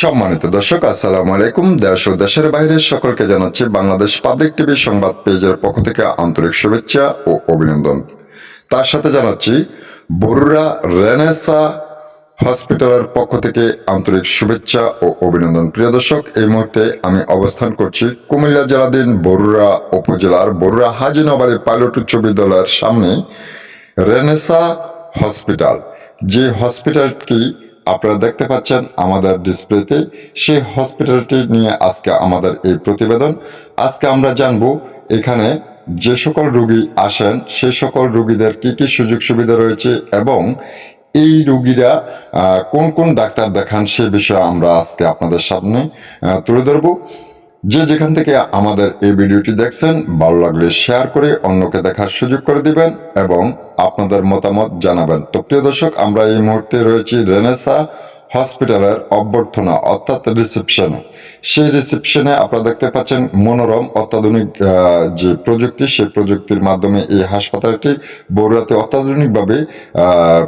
সম্মানিত দর্শক, আসসালামু আলাইকুম। দেশ ও দেশের বাইরে সকলকে জানাচ্ছি বাংলাদেশ পাবলিক টিভি সংবাদ পেজের পক্ষ থেকে আন্তরিক শুভেচ্ছা ও অভিনন্দন। তার সাথে জানাচ্ছি বরুড়া রেনেসা হসপিটালের পক্ষ থেকে আন্তরিক শুভেচ্ছা ও অভিনন্দন। প্রিয় দর্শক, এই মুহূর্তে আমি অবস্থান করছি কুমিল্লা জেলাধীন বরুড়া উপজেলার বরুড়া হাজি নবাবী পাইলট উচ্চ বিদ্যালয়ের সামনে রেনেসা হসপিটাল। যে হসপিটালটি আপনারা দেখতে পাচ্ছেন আমাদের ডিসপ্লেতে সেই হসপিটালটি নিয়ে আজকে আমাদের এই প্রতিবেদন। আজকে আমরা জানব এখানে যে সকল রুগী আসেন, সে সকল রুগীদের কি কি সুযোগ সুবিধা রয়েছে এবং এই রুগীরা কোন কোন ডাক্তার দেখান সে বিষয়ে আমরা আজকে আপনাদের সামনে তুলে ধরবো। যে যেখান থেকে আমাদের এই ভিডিওটি দেখছেন, ভালো লাগলে শেয়ার করে অন্যকে দেখার সুযোগ করে দিবেন এবং আপনাদের মতামত জানাবেন। তো প্রিয় দর্শক, আমরা এই মুহূর্তে রয়েছি রেনেসা হসপিটালের অভ্যর্থনা, অর্থাৎ রিসেপশনে। সেই রিসেপশনে আপনারা দেখতে পাচ্ছেন মনোরম, অত্যাধুনিক যে প্রযুক্তি, সেই প্রযুক্তির মাধ্যমে এই হাসপাতালটি বগুড়াতে অত্যাধুনিকভাবে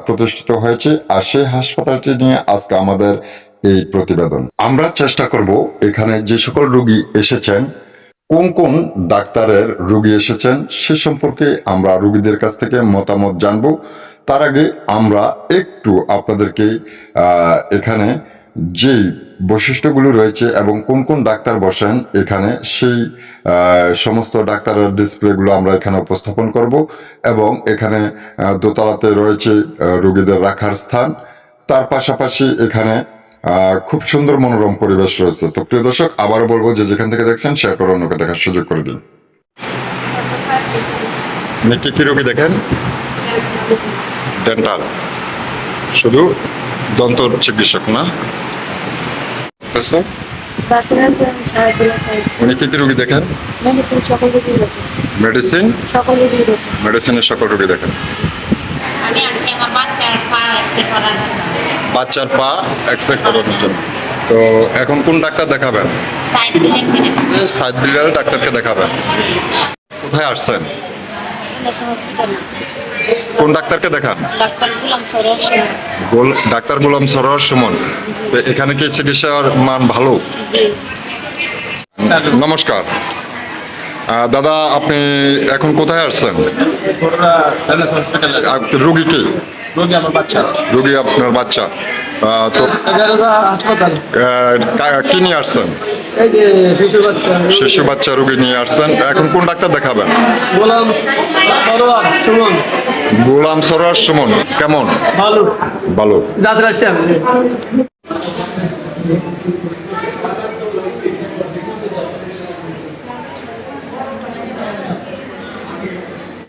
প্রতিষ্ঠিত হয়েছে। আর সেই হাসপাতালটি নিয়ে আজকে আমাদের এই প্রতিবেদন। আমরা চেষ্টা করব এখানে যে সকল রোগী এসেছেন কোন কোন ডাক্তারের রুগী এসেছেন সে সম্পর্কে আমরা রুগীদের কাছ থেকে মতামত জানব। তার আগে আমরা একটু আপনাদেরকে এখানে যেই বৈশিষ্ট্যগুলো রয়েছে এবং কোন কোন ডাক্তার বসেন এখানে সেই সমস্ত ডাক্তারের ডিসপ্লেগুলো আমরা এখানে উপস্থাপন করব এবং এখানে দোতলাতে রয়েছে রোগীদের রাখার স্থান। তার পাশাপাশি এখানে খুব সুন্দর মনোরম পরিবেশ রয়েছে। তো প্রিয় দর্শক আবারও বলব যে যেখান থেকে দেখছেন শেয়ার করে অন্যকে দেখার সুযোগ করে দিন। কি কি রোগী দেখেন? ডেন্টাল শুধু দন্ত চিকিৎসক না? উনি কি কি রোগী দেখেন? মেডিসিন মেডিসিনের সকল রোগী দেখেন। বাচ্চার পা এক্সরে করার জন্য। তো এখন কোন ডাক্তার দেখাবেন? সাইড বিল্ডারের ডাক্তারকে দেখাবেন। কোথায় আসছেন? কোন ডাক্তারকে দেখান? ডাক্তার গুলাম সরোয়ার সুমন। এখানে কি চিকিৎসার মান ভালো? নমস্কার। দাদা আপনি এখন কোথায় আসছেন? আপ- রুগী কি? রোগী রুগী আপনার বাচ্চা। তো কা- নিয়ে আসছেন? শিশু বাচ্চা রুগী নিয়ে আসছেন। এখন কোন ডাক্তার দেখাবেন? গোলাম সরোয়ার সুমন। গোলাম সরোয়ার সুমন কেমন? ভালো। ভালো। যাত্রা